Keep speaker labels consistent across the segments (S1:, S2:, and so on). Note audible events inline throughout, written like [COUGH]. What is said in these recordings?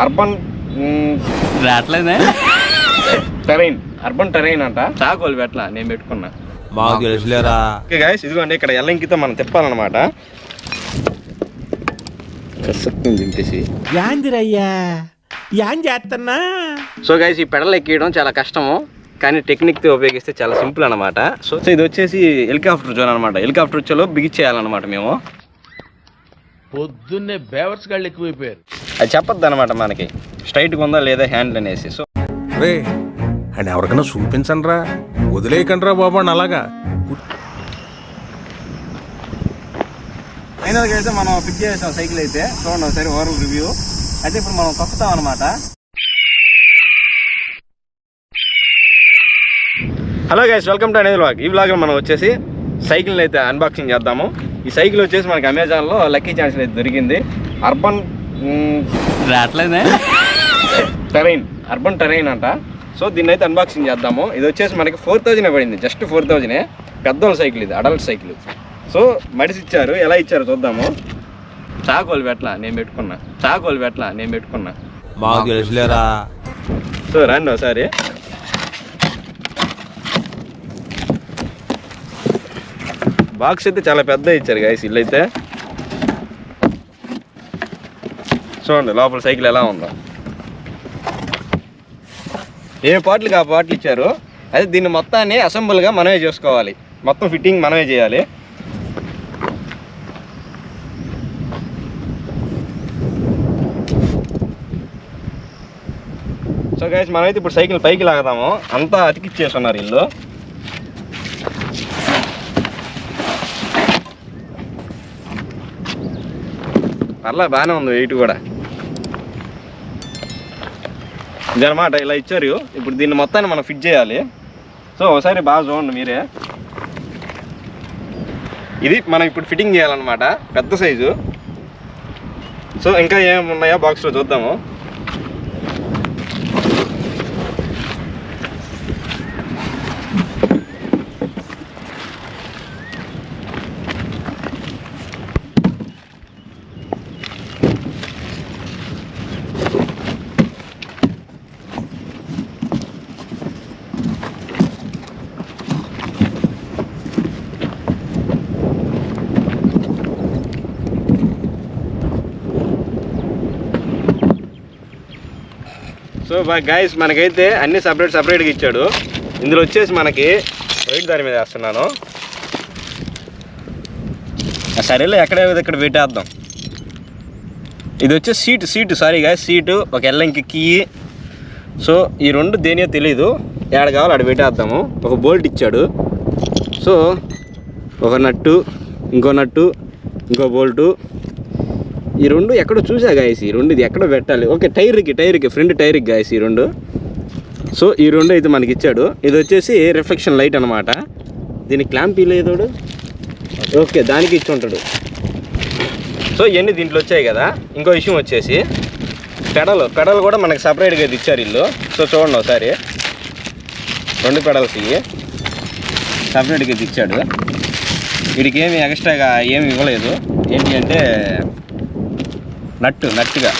S1: Urban
S2: రావట్లేదే?
S1: Terrain. Urban terrain అంట. చాకోలు పెట్టలా నేను పెట్టుకున్నా.
S3: మాకు తెలుసులేరా.
S1: ఓకే గాయస్ ఇదిగోండి ఇక్కడ ఎల్లంకితో మనం తిప్పాలన్నమాట. కసక్కుని దింపేసి.
S3: యాందిరయ్యా యాన్ చేస్తున్నా
S1: సో గైస్ ఈ పెడల్ ఎక్కియడం చాలా కష్టము కానీ టెక్నిక్తో ఉపయోగిస్తే చాలా సింపుల్ అనమాట సో సో ఇది వచ్చేసి హెలికాప్టర్ జోన్ అనమాట హెలికాప్టర్ వచ్చేలో బిగిచ్చేయాలన్నమాట మేము.
S4: పొద్దున్నే బేవర్స్ గాళ్ళు ఎక్కువైపోయారు.
S1: అది చెప్పొద్దు అనమాట మనకి. స్ట్రైట్గా ఉందా లేదా హ్యాండిల్ అనేసి. సో
S3: రే అండ్ ఎవరికైనా చూపించండి రా వదిలేయకండి రా బాబు అని అలాగా.
S1: ఫైనల్గా అయితే మనం ఫిట్ చేసాం సైకిల్ అయితే. చూడండి ఒకసారి ఓవరాల్ రివ్యూ. అయితే ఇప్పుడు మనం తొక్కుతాం అనమాట హలో గైస్ వెల్కమ్ టు అనేది వ్లాగ్ ఈ వ్లాగ్ మనం వచ్చేసి సైకిల్ అయితే అన్బాక్సింగ్ చేద్దాము. ఈ సైకిల్ వచ్చేసి మనకి అమెజాన్లో లక్కీ ఛాన్స్ అయితే దొరికింది. అర్బన్
S2: రావట్లేదే?
S1: టెరైన్ అర్బన్ టెరైన్ అంట. సో దీన్ని అయితే అన్బాక్సింగ్ చేద్దాము. ఇది వచ్చేసి మనకి ఫోర్ థౌజండ్ పడింది. జస్ట్ ఫోర్ థౌజండే పెద్దోళ్ళ సైకిల్ ఇది అడల్ట్ సైకిల్ సో మడిసి ఇచ్చారు. ఎలా ఇచ్చారో చూద్దాము. చాకోలు పెట్టలా నేను పెట్టుకున్నా. చాకోలు పెట్టలా నేను పెట్టుకున్నా.
S3: మాకు తెలుసులేరా.
S1: సో రండి ఒకసారి. బాక్స్ అయితే చాలా పెద్ద ఇచ్చారు గాయస్ ఇల్లు అయితే చూడండి లోపల సైకిల్ ఎలా ఉందో. ఏ పార్ట్లకి ఆ పార్ట్లు ఇచ్చారు? అయితే దీన్ని మొత్తాన్ని అసెంబుల్గా మనమే చేసుకోవాలి. మొత్తం ఫిట్టింగ్ మనమే చేయాలి. సో గైస్ మనమైతే ఇప్పుడు సైకిల్ పైకి లాగదాము. అంతా అతికిచ్చేసి ఉన్నారు ఇల్లు. పర్లా బాగానే ఉంది వెయిట్ కూడా. ఇదనమాట ఇలా ఇచ్చారు. ఇప్పుడు దీన్ని మొత్తాన్ని మనం ఫిట్ చేయాలి. సో ఒకసారి బాగా చూడండి మీరే. ఇది మనం ఇప్పుడు ఫిట్టింగ్ చేయాలన్నమాట. పెద్ద సైజు సో ఇంకా ఏమున్నాయో బాక్స్లో చూద్దాము. సో గాయస్ మనకైతే అన్ని సపరేట్ సపరేట్గా ఇచ్చాడు. ఇందులో వచ్చేసి మనకి వెయిట్ దాని మీద వేస్తున్నాను. ఆ సరేలే ఎక్కడ ఇక్కడ పెట్టేద్దాం ఇది వచ్చే seat seat sorry guys seat ఒక ఎల్లంకి కీ సో ఈ రెండు దేనియో తెలీదు. ఏడ కావాలి ఆడ పెట్టేద్దాము ఒక బోల్ట్ ఇచ్చాడు. సో ఒక నట్టు ఇంకో నట్టు ఇంకో బోల్టు ఈ రెండు ఎక్కడో చూసా గాయస్ ఈ రెండు ఇది ఎక్కడో పెట్టాలి. ఓకే టైర్కి టైర్కి ఫ్రంట్ టైర్కి గాయస్ ఈ రెండు. సో ఈ రెండు అయితే మనకి ఇచ్చాడు. ఇది వచ్చేసి రిఫ్లెక్షన్ లైట్ అనమాట దీనికి క్లాంప్ లేదోడు ఓకే దానికి ఇచ్చి ఉంటాడు. సో ఇవన్నీ దీంట్లో వచ్చాయి కదా. ఇంకో విషయం వచ్చేసి పెడలు పెడలు కూడా మనకి సపరేట్గా ఇది ఇచ్చారు ఇల్లు సో చూడండి ఒకసారి. రెండు పెడల్స్ ఇవి. సపరేట్గా ఇది ఇచ్చాడు. వీడికి ఏమి ఎక్స్ట్రాగా ఏమి ఇవ్వలేదు. ఏంటి అంటే నట్టు నట్టుగా.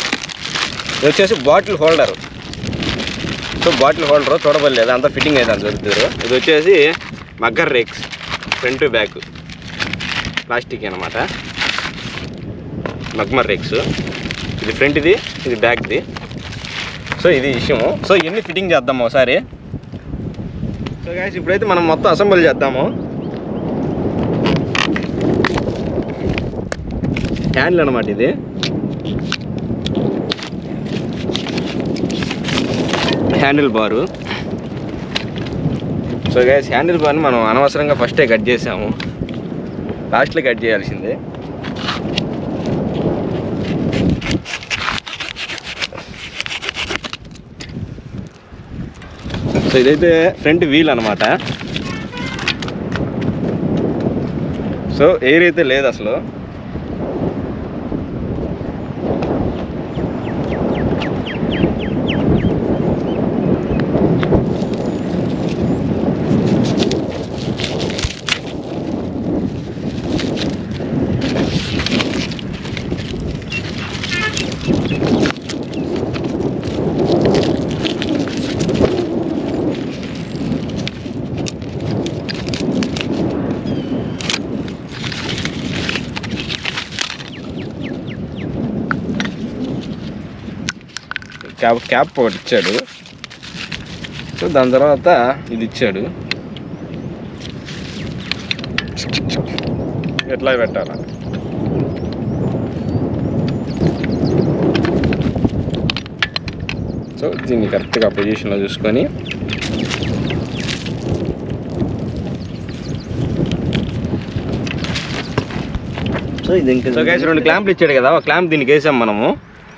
S1: ఇది వచ్చేసి bottle holder. So bottle holder చూడబడలేదు అంతా ఫిట్టింగ్ అయితే అంత దొరుకుతారు ఇది వచ్చేసి mugger rakes front back. Plastic అనమాట మగ్మర్ రేక్స్. ఇది ఫ్రంట్ది ఇది బ్యాక్ది. సో ఇది విషయము సో ఇవన్నీ ఫిట్టింగ్ చేద్దాము ఒకసారి? సో గాయస్ ఇప్పుడైతే మనం మొత్తం అసెంబుల్ చేద్దాము. హ్యాండ్లు అనమాట ఇది. Handle bar. So guys handle బార్ని మనం అనవసరంగా ఫస్టే కట్ చేసాము. లాస్ట్లో కట్ చేయాల్సిందే. సో ఇదైతే ఫ్రంట్ వీల్ అనమాట సో ఎయిర్ అయితే లేదు అసలు. క్యాప్ క్యాప్ ఒకటి ఇచ్చాడు. సో దాని తర్వాత ఇది ఇచ్చాడు. ఎట్లా పెట్టాలా? సో దీన్ని కరెక్ట్గా పొజిషన్లో చూసుకొని
S4: సో ఇది ఇంకా
S1: సో రెండు క్లాంప్లు ఇచ్చాడు కదా ఒక క్లాంప్ దీనికి వేసాం మనము.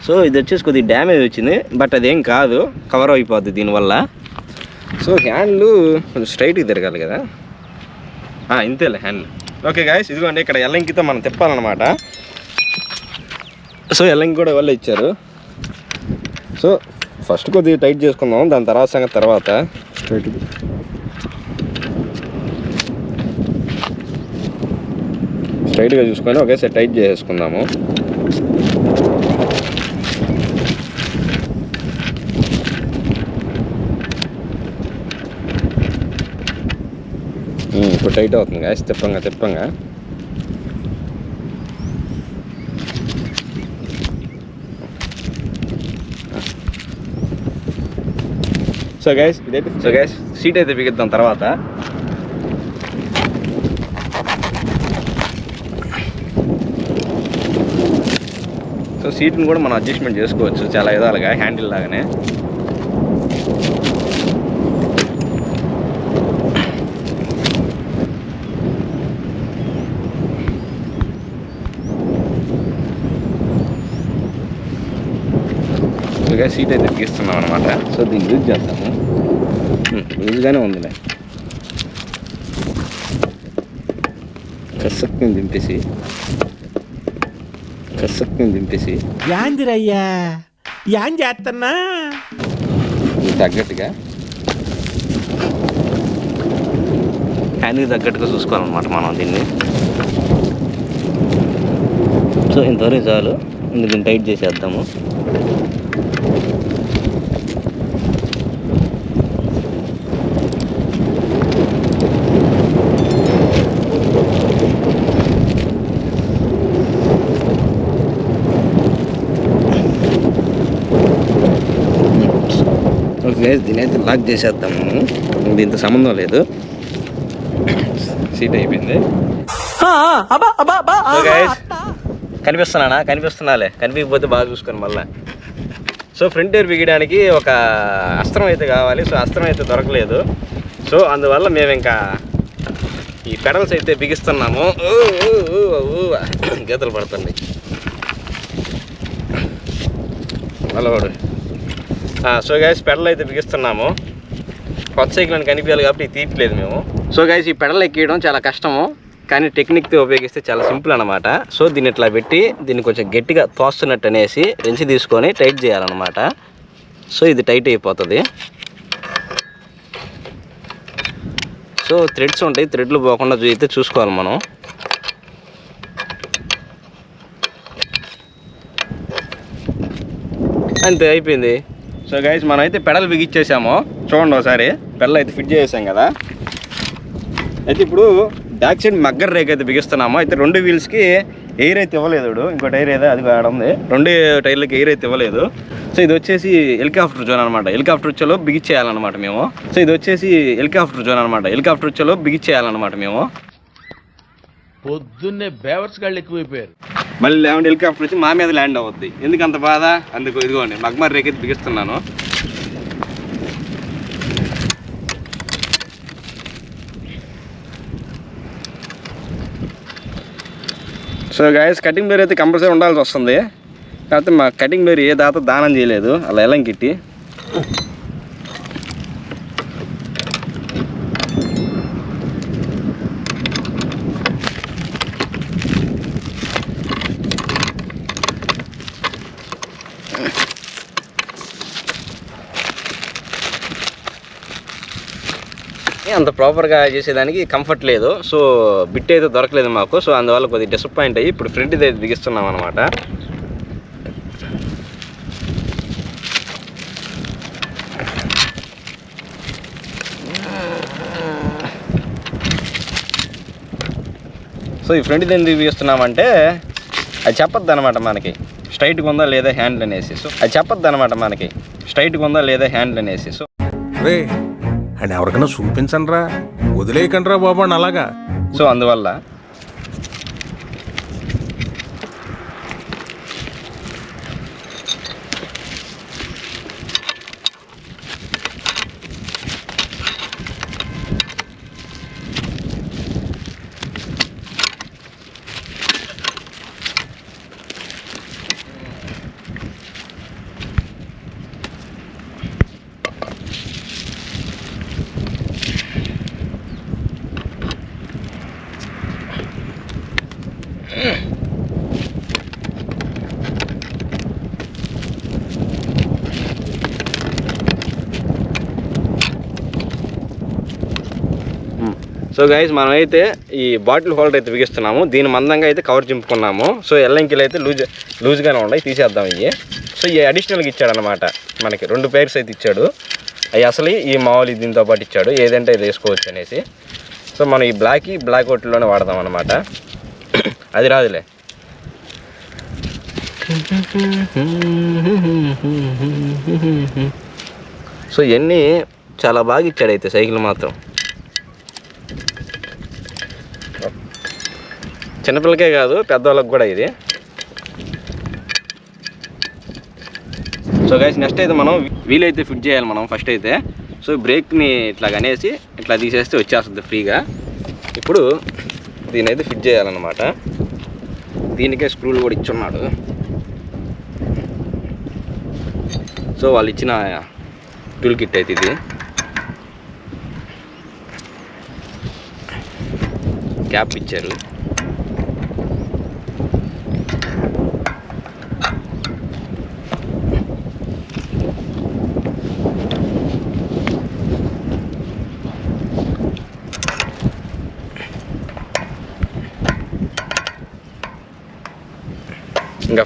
S4: సో ఇది వచ్చేసి కొద్దిగా డ్యామేజ్ వచ్చింది
S1: బట్ అదేం కాదు కవర్ అయిపోద్ది దీనివల్ల. సో హ్యాండ్లు కొంచెం స్ట్రైట్గా తిరగాలి కదా. ఇంతేలే హ్యాండ్లు. ఓకే గాయస్ ఇదిగోండి ఇక్కడ ఎల్లంకితో మనం తిప్పాలన్నమాట. సో ఎల్లంకి కూడా వాళ్ళు ఇచ్చారు. సో ఫస్ట్ కొద్దిగా టైట్ చేసుకుందాం దాని తర్వాత సంగతి తర్వాత. స్ట్రైట్ స్ట్రైట్గా చూసుకొని ఒకేసారి టైట్ చేసేసుకుందాము టైట్ అవుతుంది గాయస్ తిప్పంగా తిప్పంగా సో గైస్ ఇదైతే సో గైస్ సీట్ అయితే బిగిద్దాం తర్వాత సో సీట్ని కూడా మనం అడ్జస్ట్మెంట్ చేసుకోవచ్చు చాలా విధాలుగా హ్యాండిల్ లాగానే ఇదిగా సీట్ అయితే బిగిస్తున్నాం అనమాట సో దీన్ని యూజ్ చేద్దాము. లూజ్గానే ఉందిలే. కసక్ని దింపేసి. కసక్ని దింపేసి.
S3: యాందిరయ్యా యాన్ చేస్తున్నా
S1: తగ్గట్టుగా.
S4: హ్యాండ్కి తగ్గట్టుగా చూసుకోవాలన్నమాట మనం దీన్ని. సో ఇంతవరకు చాలు. ఇంక దీన్ని టైట్ చేసేద్దాము.
S1: ఓకే దీని అయితే లాక్ చేసేద్దాము దీంతో సంబంధం లేదు. సీట్ అయిపోయింది. కనిపిస్తున్నానా? కనిపిస్తున్నాలే. కనిపించకపోతే బాగా చూసుకోండి మళ్ళీ. సో ఫ్రంట్ ఇయర్ బిగడానికి ఒక అస్త్రం అయితే కావాలి. సో అస్త్రం అయితే దొరకలేదు. సో అందువల్ల మేము ఇంకా ఈ పెడల్స్ అయితే బిగిస్తున్నాము. గీతలు పడుతుంది అలవాడు సో గాయస్ పెడలు అయితే బిగిస్తున్నాము. కొత్త సైకిల్ అని కనిపించాలి కాబట్టి ఇది తీయట్లేదు మేము. సో గాయస్ ఈ పెడల్ ఎక్కియడం చాలా కష్టము. కానీ టెక్నిక్తో ఉపయోగిస్తే చాలా సింపుల్ అనమాట సో దీన్ని ఇట్లా పెట్టి దీన్ని కొంచెం గట్టిగా తోస్తున్నట్టు అనేసి పెంచి తీసుకొని టైట్ చేయాలన్నమాట. సో ఇది టైట్ అయిపోతుంది. సో థ్రెడ్స్ ఉంటాయి థ్రెడ్లు పోకుండా చూస్తే చూసుకోవాలి మనం. అంతే అయిపోయింది. సో గైస్ మనం అయితే పెడల్ బిగిచ్చేసాము చూడండి ఒకసారి. పెడల్ అయితే ఫిట్ చేసాం కదా. అయితే ఇప్పుడు బ్యాక్ సైడ్ మగ్గర్ రేక్ అయితే బిగిస్తున్నాము. అయితే రెండు వీల్స్కి ఎయిర్ అయితే ఇవ్వలేదు ఇంకో టైర్ ఏదో అది ఆడ ఉంది. రెండు టైర్లకి ఎయిర్ అయితే ఇవ్వలేదు. సో ఇది వచ్చేసి హెలికాప్టర్ జోన్ అనమాట హెలికాప్టర్ వచ్చేలో బిగిచ్చేయాలన్నమాట మేము. సో ఇది వచ్చేసి హెలికాప్టర్ జోన్ అనమాట హెలికాప్టర్ వచ్చేలో బిగిచ్చేయాలన్నమాట మేము.
S5: పొద్దున్నే బేవర్స్ గాళ్ళు ఎక్కువైపోయారు.
S1: మళ్ళీ లేవండి హెలికాప్టర్ వచ్చి మా మీద ల్యాండ్ అవుద్ది. ఎందుకు అంత బాధ? అందుకు ఇదిగోండి మగ్మర్ రేక్ అయితే బిగిస్తున్నాను. సో గాయస్ కటింగ్ బేర్ అయితే కంపల్సరీ ఉండాల్సి వస్తుంది. కాకపోతే మా కటింగ్ బేర్ ఏ దాత దానం చేయలేదు. అలా ఎల్లం కిట్టి అంత ప్రాపర్గా చేసేదానికి కంఫర్ట్ లేదు. సో బిట్ అయితే దొరకలేదు మాకు. సో అందువల్ల కొద్దిగా డిసప్పాయింట్ అయ్యి ఇప్పుడు ఫ్రంట్ అయితే బిగిస్తున్నాం అనమాట సో ఈ ఫ్రంట్ ఎందుకు బిగిస్తున్నామంటే అది చెప్పద్దు అనమాట మనకి స్ట్రైట్గా ఉందా లేదా హ్యాండిల్ అనేసి. సో అది చెప్పద్దు అనమాట మనకి స్ట్రైట్గా ఉందా లేదా హ్యాండిల్ అనేసి. సో
S3: అని అండ్ ఎవరికైనా చూపించండి రా వదిలేయకండి రా బాబు అని అలాగా.
S1: సో అందువల్ల సో గైస్ మనమైతే ఈ బాటిల్ హోల్డర్ అయితే బిగిస్తున్నాము. దీని మందంగా అయితే కవర్ చింపుకున్నాము. సో ఎల్లంకిలు అయితే లూజ్ లూజ్గానే ఉన్నాయి. తీసేద్దాం ఇవి సో ఈ అడిషనల్గా ఇచ్చాడనమాట మనకి రెండు పేర్స్ అయితే ఇచ్చాడు. అవి అసలు ఈ మామూలు దీంతో పాటు ఇచ్చాడు. ఏదంటే ఇది వేసుకోవచ్చు అనేసి. సో మనం ఈ బ్లాక్ బ్లాక్ అవుట్లోనే వాడదాం అనమాట అది రాదులే. సో ఇవన్నీ చాలా బాగా ఇచ్చాడు అయితే సైకిల్ మాత్రం. చిన్నపిల్లకే కాదు పెద్దవాళ్ళకి కూడా ఇది. సో గైస్ నెక్స్ట్ అయితే మనం వీల్ అయితే ఫిట్ చేయాలి మనం ఫస్ట్ అయితే. సో బ్రేక్ని ఇట్లా అనేసి ఇట్లా తీసేస్తే వచ్చేస్తుంది ఫ్రీగా. ఇప్పుడు దీని అయితే ఫిట్ చేయాలన్నమాట. దీనికే స్క్రూలు కూడా ఇచ్చున్నాడు. సో వాళ్ళు ఇచ్చిన టూల్ కిట్ అయితే ఇది. క్యాప్ ఇచ్చారు.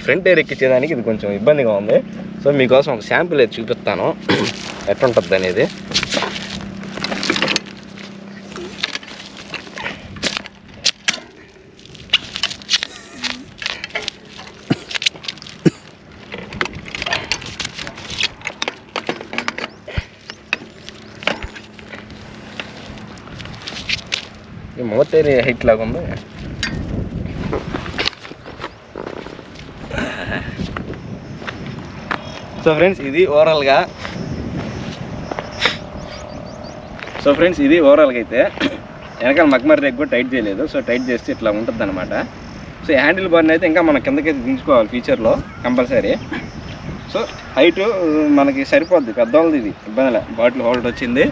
S1: ఫ్రంట్ ఎయిర్ ఎక్కించేదానికి ఇది కొంచెం ఇబ్బందిగా ఉంది. సో మీకోసం ఒక శాంపుల్ అయితే చూపిస్తాను. [COUGHS] ఎట్టుంటుంది అనేది. ఈ హైట్ లాగా ఉంది సో ఫ్రెండ్స్ ఇది ఓవరాల్గా సో ఫ్రెండ్స్ ఇది ఓవరాల్గా అయితే వెనకాల మగ్మర్ దగ్గర టైట్ చేయలేదు. సో టైట్ చేస్తే ఇట్లా ఉంటుంది అనమాట సో హ్యాండిల్ బార్ని అయితే ఇంకా మనం కిందకైతే దించుకోవాలి ఫ్యూచర్లో కంపల్సరీ సో హైట్ మనకి సరిపోద్ది పెద్దవాళ్ళది ఇది. ఇబ్బందిలే బాటిల్ హోల్డ్ వచ్చింది.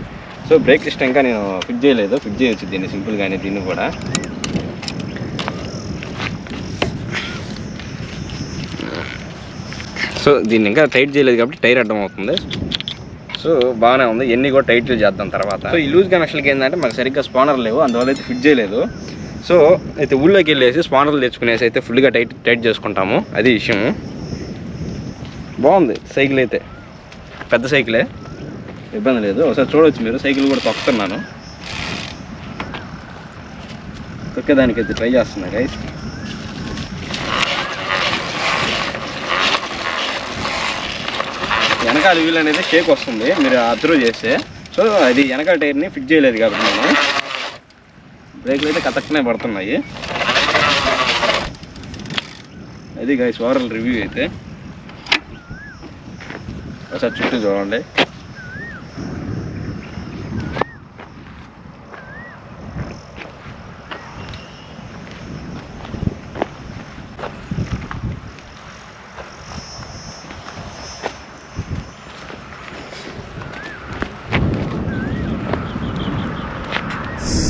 S1: సో బ్రేక్ సిస్టమ్ ఇంకా నేను ఫిట్ చేయలేదు. ఫిట్ చేయొచ్చు దీన్ని సింపుల్గానే దీన్ని కూడా. సో దీన్ని ఇంకా టైట్ చేయలేదు కాబట్టి టైర్ అడ్డం అవుతుంది సో బాగానే ఉంది. ఎన్ని కూడా టైట్ చేద్దాం తర్వాత. సో ఈ లూజ్ కనెక్షన్కి ఏంటంటే మాకు సరిగ్గా స్పానర్ లేవు. అందువల్ల అయితే ఫిట్ చేయలేదు. సో అయితే ఊళ్ళోకి వెళ్ళేసి స్పానర్లు తెచ్చుకునేసి అయితే ఫుల్గా టైట్ టైట్ చేసుకుంటాము. అది విషయం. బాగుంది సైకిల్ అయితే. పెద్ద సైకిలే. ఇబ్బంది లేదు. ఒకసారి చూడవచ్చు మీరు. సైకిల్ కూడా తొక్కుతున్నాను. తొక్కేదానికి అయితే ట్రై చేస్తున్నా గైస్ వెనకాల వీల్ అనేది షేక్ వస్తుంది మీరు అబ్జర్వ్ చేస్తే. సో అది వెనకాల టైర్ని ఫిట్ చేయలేదు కాబట్టి నేను. బ్రేక్లు అయితే కథక్కనే పడుతున్నాయి. అది గైస్ ఓవరాల్ రివ్యూ అయితే. ఒకసారి చుట్టూ చూడండి.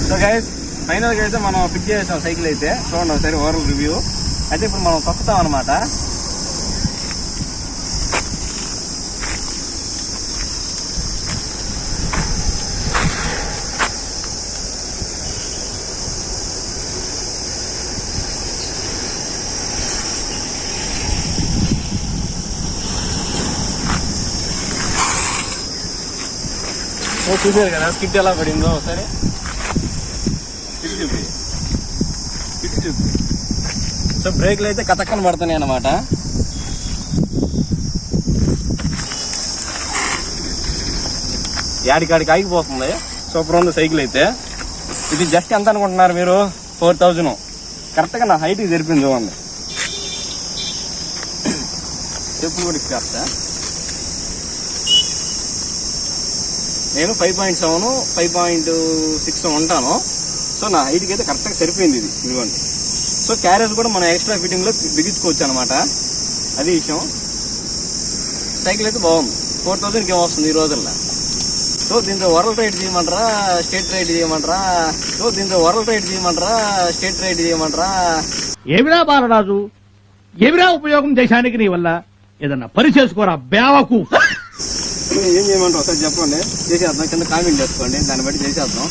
S1: సో గైస్ ఫైనల్గా అయితే మనం ఫిట్ చేసాం సైకిల్ అయితే. చూడండి ఒకసారి ఓవరాల్ రివ్యూ అయితే ఇప్పుడు మనం తొక్కుతాం అనమాట చూసారు కదా స్కిట్ ఎలా పడిందో ఒకసారి. సో బ్రేక్లు అయితే కథక్కన పడుతున్నాయి అనమాట యాడికాడికి ఆగిపోతుంది. సూపర్ ఉంది సైకిల్ అయితే. ఇది జస్ట్ ఎంత అనుకుంటున్నారు మీరు? Four thousand. కరెక్ట్గా నా హైట్కి జరిపింది చూడండి. చెప్పు కూడా కరెక్ట్ నేను five point seven five point six ఉంటాను. సో నా హైట్కి అయితే కరెక్ట్గా సరిపోయింది ఇది ఇదిగోండి. సో క్యారేజ్ కూడా మనం ఎక్స్ట్రా ఫిట్టింగ్లో బిగించుకోవచ్చు అనమాట అది విషయం. సైకిల్ అయితే బాగుంది. ఫోర్ థౌసండ్కి ఏమొస్తుంది ఈ రోజుల్లో? సో దీంతో వరల్డ్ రైడ్ చేయమంటారా స్టేట్ రైడ్ చేయమంటారా? సో దీంతో వరల్డ్ రైడ్ చేయమంటారా స్టేట్ రైడ్ చేయమంటారా?
S6: ఏమిరా బాలరాజు? ఏమిరా ఉపయోగం దేశానికి నీ వల్ల? ఏదన్నా పని చేసుకోరా బేవకు
S1: ఏం చేయమంటారు ఒకసారి చెప్పండి. చేసేద్దాం కింద కామెంట్ చేసుకోండి. దాన్ని బట్టి చేసేద్దాం.